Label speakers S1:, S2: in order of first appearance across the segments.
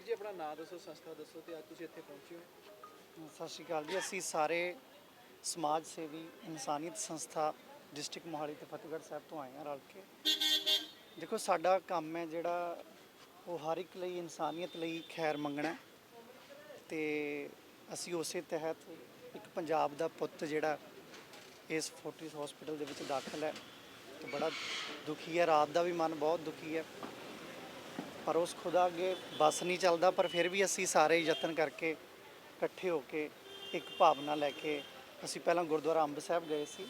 S1: ਵੀਰ ਜੀ, ਆਪਣਾ ਨਾਮ ਦੱਸੋ, ਸੰਸਥਾ ਦੱਸੋ ਤੇ ਅੱਜ ਤੁਸੀਂ ਇੱਥੇ ਪਹੁੰਚੇ ਹੋ।
S2: ਸਤਿ ਸ਼੍ਰੀ ਅਕਾਲ ਜੀ। ਅਸੀਂ ਸਾਰੇ ਸਮਾਜ ਸੇਵੀ ਇਨਸਾਨੀਅਤ ਸੰਸਥਾ ਡਿਸਟ੍ਰਿਕਟ ਮੋਹਾਲੀ ਤੇ ਫਤਿਹਗੜ੍ਹ ਸਾਹਿਬ ਤੋਂ ਆਏ ਹਾਂ ਰਲ ਕੇ। ਦੇਖੋ, ਸਾਡਾ ਕੰਮ ਹੈ ਜਿਹੜਾ ਉਹ ਹਰ ਇੱਕ ਲਈ, ਇਨਸਾਨੀਅਤ ਲਈ ਖੈਰ ਮੰਗਣਾ। ਹੈ। ਤੇ ਅਸੀਂ ਉਸੇ ਤਹਿਤ ਇੱਕ ਪੰਜਾਬ ਦਾ ਪੁੱਤ ਜਿਹੜਾ ਇਸ ਫੋਰਟਿਸ ਹਸਪੀਟਲ ਦੇ ਵਿੱਚ ਦਾਖਲ ਹੈ। ਤੇ ਬੜਾ ਦੁਖੀ ਹੈ, ਰਾਤ ਦਾ ਵੀ ਮਨ ਬਹੁਤ ਦੁਖੀ ਹੈ। ਪਰ ਉਸ ਖੁਦਾ ਅੱਗੇ ਬਸ ਨਹੀਂ ਚੱਲਦਾ, ਪਰ ਫਿਰ ਵੀ ਅਸੀਂ ਸਾਰੇ ਯਤਨ ਕਰਕੇ ਇਕੱਠੇ ਹੋ ਕੇ ਇੱਕ ਭਾਵਨਾ ਲੈ ਕੇ ਅਸੀਂ ਪਹਿਲਾਂ ਗੁਰਦੁਆਰਾ ਅੰਬ ਸਾਹਿਬ ਗਏ ਸੀ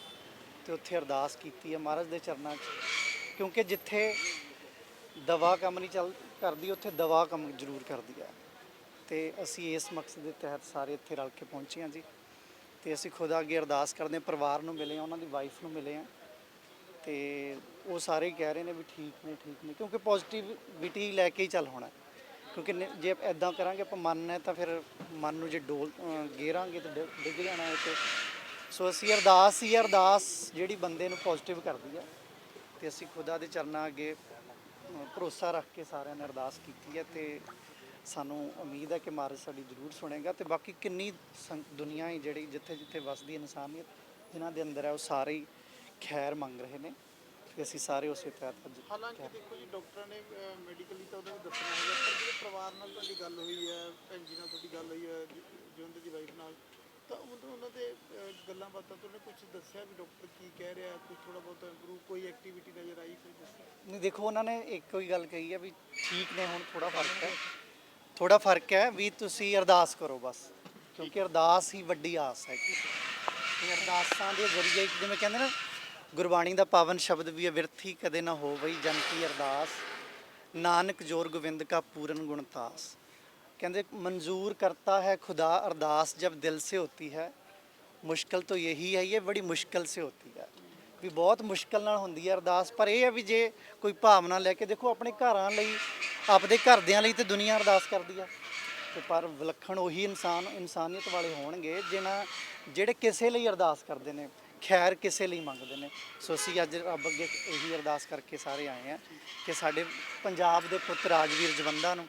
S2: ਤੇ ਉੱਥੇ ਅਰਦਾਸ ਕੀਤੀ ਹੈ ਮਹਾਰਾਜ ਦੇ ਚਰਨਾਂ 'ਚ। ਕਿਉਂਕਿ ਜਿੱਥੇ ਦਵਾ ਕੰਮ ਨਹੀਂ ਚੱਲ ਕਰਦੀ, ਉੱਥੇ ਦਵਾ ਕੰਮ ਜ਼ਰੂਰ ਕਰਦੀ ਹੈ। ਤੇ ਅਸੀਂ ਇਸ ਮਕਸਦ ਦੇ ਤਹਿਤ ਸਾਰੇ ਇੱਥੇ ਰਲ ਕੇ ਪਹੁੰਚੇ ਹਾਂ ਜੀ। ਤੇ ਅਸੀਂ ਖੁਦਾ ਅੱਗੇ ਅਰਦਾਸ ਕਰਦੇ ਹਾਂ, ਪਰਿਵਾਰ ਨੂੰ ਮਿਲੇ ਹਾਂ, ਉਹਨਾਂ ਦੀ ਵਾਈਫ ਨੂੰ ਮਿਲੇ ਹਾਂ। ਤੇ ਉਹ ਸਾਰੇ ਕਹਿ ਰਹੇ ਨੇ ਵੀ ਠੀਕ ਨੇ ਠੀਕ ਨੇ, ਕਿਉਂਕਿ ਪੋਜ਼ਿਟਿਵਿਟੀ ਲੈ ਕੇ ਹੀ ਚੱਲ ਹੋਣਾ ਕਿਉਂਕਿ ਨ- ਜੇ ਐਦਾਂ ਕਰਾਂਗੇ, ਆਪਾਂ ਮਨ ਹੈ ਤਾਂ ਫਿਰ ਮਨ ਨੂੰ ਜੇ ਡੋਲ, ਅਹ ਗੇਰਾਂਗੇ ਤਾਂ ਡਿ- ਡਿੱਗ ਜਾਣਾ ਹੈ ਤੇ। ਸੋ ਅਸੀਂ ਅਰਦਾਸ ਹੀ ਅਰਦਾਸ ਜਿਹੜੀ ਬੰਦੇ ਨੂੰ ਪੋਜ਼ਿਟਿਵ ਕਰਦੀ ਹੈ ਤੇ ਅਸੀਂ ਖੁਦਾ ਦੇ ਚਰਨਾਂ ਅੱਗੇ, ਅਹ ਭਰੋਸਾ ਰੱਖ ਕੇ ਸਾਰਿਆਂ ਨੇ ਅਰਦਾਸ ਕੀਤੀ ਹੈ ਤੇ ਸਾਨੂੰ ਉਮੀਦ ਹੈ ਕਿ ਮਹਾਰਾਜ ਸਾਡੀ ਜ਼ਰੂਰ ਸੁਣੇਗਾ ਤੇ ਬਾਕੀ ਕਿੰਨੀ ਸੰ- ਦੁਨੀਆ ਹੈ ਜਿਹੜੀ ਜਿੱਥੇ ਜਿੱਥੇ ਵਸਦੀ ਇਨਸਾਨੀਅਤ, ਜਿਨ੍ਹਾਂ ਦੇ ਅੰਦਰ ਹੈ ਉਹ ਸਾਰੇ ਹੀ ਖੈਰ ਮੰਗ ਰਹੇ ਨੇ ਤੇ ਅਸੀਂ ਸਾਰੇ ਉਸੇ ਤਹਿਤ ਅੱਜ
S3: ਹਾਲਾਂਕਿ ਦੇਖੋ ਜੀ ਡਾਕਟਰਾਂ ਨੇ ਮੈਡੀਕਲੀ ਤਾਂ ਉਹਦਾ ਵੀ ਦੱਸਣਾ ਹੈਗਾ ਪਰ ਜਿਹੜੇ ਪਰਿਵਾਰ ਨਾਲ ਤੁਹਾਡੀ ਗੱਲ ਹੋਈ ਹੈ ਭੈਣ ਜੀ ਨਾਲ ਤੁਹਾਡੀ ਗੱਲ ਹੋਈ ਹੈ ਜਵੰਦਰ ਦੀ ਵਾਈਫ ਨਾਲ ਤਾਂ ਉਹਨਾਂ ਦੇ ਗੱਲਾਂ ਬਾਤਾਂ ਤੋਂ ਉਹਨੇ ਕੁਝ ਦੱਸਿਆ ਵੀ ਡਾਕਟਰ ਕੀ ਕਹਿ ਰਿਹਾ ਕੁਝ ਥੋੜਾ ਬਹੁਤ ਇੰਪਰੂਵ ਕੋਈ ਐਕਟੀਵਿਟੀ ਨਜ਼ਰ ਆਈ ਕੋਈ ਦੱਸਿਆ?
S2: ਨਹੀਂ ਦੇਖੋ ਉਹਨਾਂ ਨੇ ਇੱਕੋ ਹੀ ਗੱਲ ਕਹੀ ਹੈ ਵੀ ਠੀਕ ਨੇ ਹੁਣ ਥੋੜਾ ਫ਼ਰਕ ਹੈ। ਥੋੜਾ ਫ਼ਰਕ ਹੈ ਵੀ ਤੁਸੀਂ ਅਰਦਾਸ ਕਰੋ ਬਸ ਕਿਉਂਕਿ ਅਰਦਾਸ ਹੀ ਵੱਡੀ ਆਸ ਹੈ। ਕਿ ਅਰਦਾਸਾਂ ਦੇ ਜ਼ਰੀਏ ਜਿਵੇਂ ਕਹਿੰਦੇ ਨਾ ਗੁਰਬਾਣੀ ਦਾ ਪਾਵਨ ਸ਼ਬਦ ਵੀ ਹੈ ਵਿਰਥੀ ਕਦੇ ਨਾ ਹੋਵਈ, ਜਨ ਕੀ ਅਰਦਾਸ। ਨਾਨਕ ਜੋਰ ਗੋਬਿੰਦ ਕਾ ਪੂਰਨ ਗੁਣਤਾਸ ਕਹਿੰਦੇ, ਮਨਜ਼ੂਰ ਕਰਤਾ ਹੈ ਖੁਦਾ ਅਰਦਾਸ ਜਬ ਦਿਲ ਸੇ ਹੋਤੀ ਹੈ। ਮੁਸ਼ਕਲ ਤੋਂ ਯਹੀ ਹੈ, ਇਹ ਬੜੀ ਮੁਸ਼ਕਲ ਸੇ ਹੋਤੀ ਹੈ। ਵੀ ਬਹੁਤ ਮੁਸ਼ਕਲ ਨਾਲ ਹੁੰਦੀ ਹੈ ਅਰਦਾਸ, ਪਰ ਇਹ ਹੈ ਵੀ ਜੇ ਕੋਈ ਭਾਵਨਾ ਲੈ ਕੇ ਦੇਖੋ, ਆਪਣੇ ਘਰਾਂ ਲਈ, ਆਪਦੇ ਘਰਦਿਆਂ ਲਈ ਤੇ ਦੁਨੀਆ ਅਰਦਾਸ ਕਰਦੀ ਆ। ਤੇ ਪਰ ਵਿਲੱਖਣ ਉਹੀ ਇਨਸਾਨ, ਇਨਸਾਨੀਅਤ ਵਾਲੇ ਹੋਣਗੇ, ਜਿਨ੍ਹਾਂ, ਜਿਹੜੇ ਕਿਸੇ ਲਈ ਅਰਦਾਸ ਕਰਦੇ ਨੇ। ਖੈਰ ਕਿਸੇ ਲਈ ਮੰਗਦੇ ਨੇ। ਸੋ ਅਸੀਂ ਅੱਜ ਰੱਬ ਅੱਗੇ ਇਹੀ ਅਰਦਾਸ ਕਰਕੇ ਸਾਰੇ ਆਏ ਆ ਕਿ ਸਾਡੇ ਪੰਜਾਬ ਦੇ ਪੁੱਤ ਰਾਜਵੀਰ ਜਵੰਦਾ ਨੂੰ,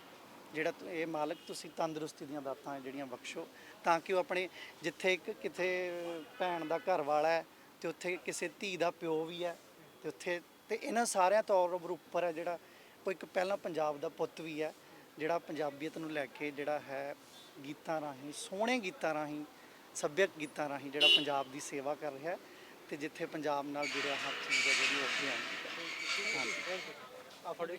S2: ਜਿਹੜਾ ਇਹ ਮਾਲਕ ਤੁਸੀਂ ਤੰਦਰੁਸਤੀ ਦੀਆਂ ਦਾਤਾਂ ਜਿਹੜੀਆਂ ਬਖਸ਼ੋ, ਤਾਂ ਕਿ ਉਹ ਆਪਣੇ ਜਿੱਥੇ ਇੱਕ ਕਿਤੇ ਭੈਣ ਦਾ ਘਰ ਵਾਲਾ ਹੈ ਤੇ ਉੱਥੇ ਕਿਸੇ ਧੀ ਦਾ ਪਿਓ ਵੀ ਹੈ ਤੇ ਉੱਥੇ, ਤੇ ਇਹਨਾਂ ਸਾਰਿਆਂ ਤੌਰ ਉੱਪਰ ਹੈ ਜਿਹੜਾ ਉਹ ਇੱਕ ਪਹਿਲਾਂ ਪੰਜਾਬ ਦਾ ਪੁੱਤ ਵੀ ਹੈ, ਜਿਹੜਾ ਪੰਜਾਬੀਅਤ ਨੂੰ ਲੈ ਕੇ ਜਿਹੜਾ ਹੈ ਗੀਤਾਂ ਰਾਹੀਂ, ਸੋਹਣੇ ਗੀਤਾਂ ਰਾਹੀਂ ਸੱਭਿਅਕ ਗੀਤਾਂ ਰਾਹੀਂ ਜਿਹੜਾ ਪੰਜਾਬ ਦੀ ਸੇਵਾ ਕਰ ਰਿਹਾ ਹੈ ਤੇ ਜਿੱਥੇ ਪੰਜਾਬ ਨਾਲ ਜੁੜਿਆ ਹਰ ਚੀਜ਼ ਹੈ ਜਿਹੜੀ ਉਹ ਅੱਗੇ ਆਉਂਦੀ ਹੈ। ਹਾਂਜੀ।
S1: ਆ ਫੜੋ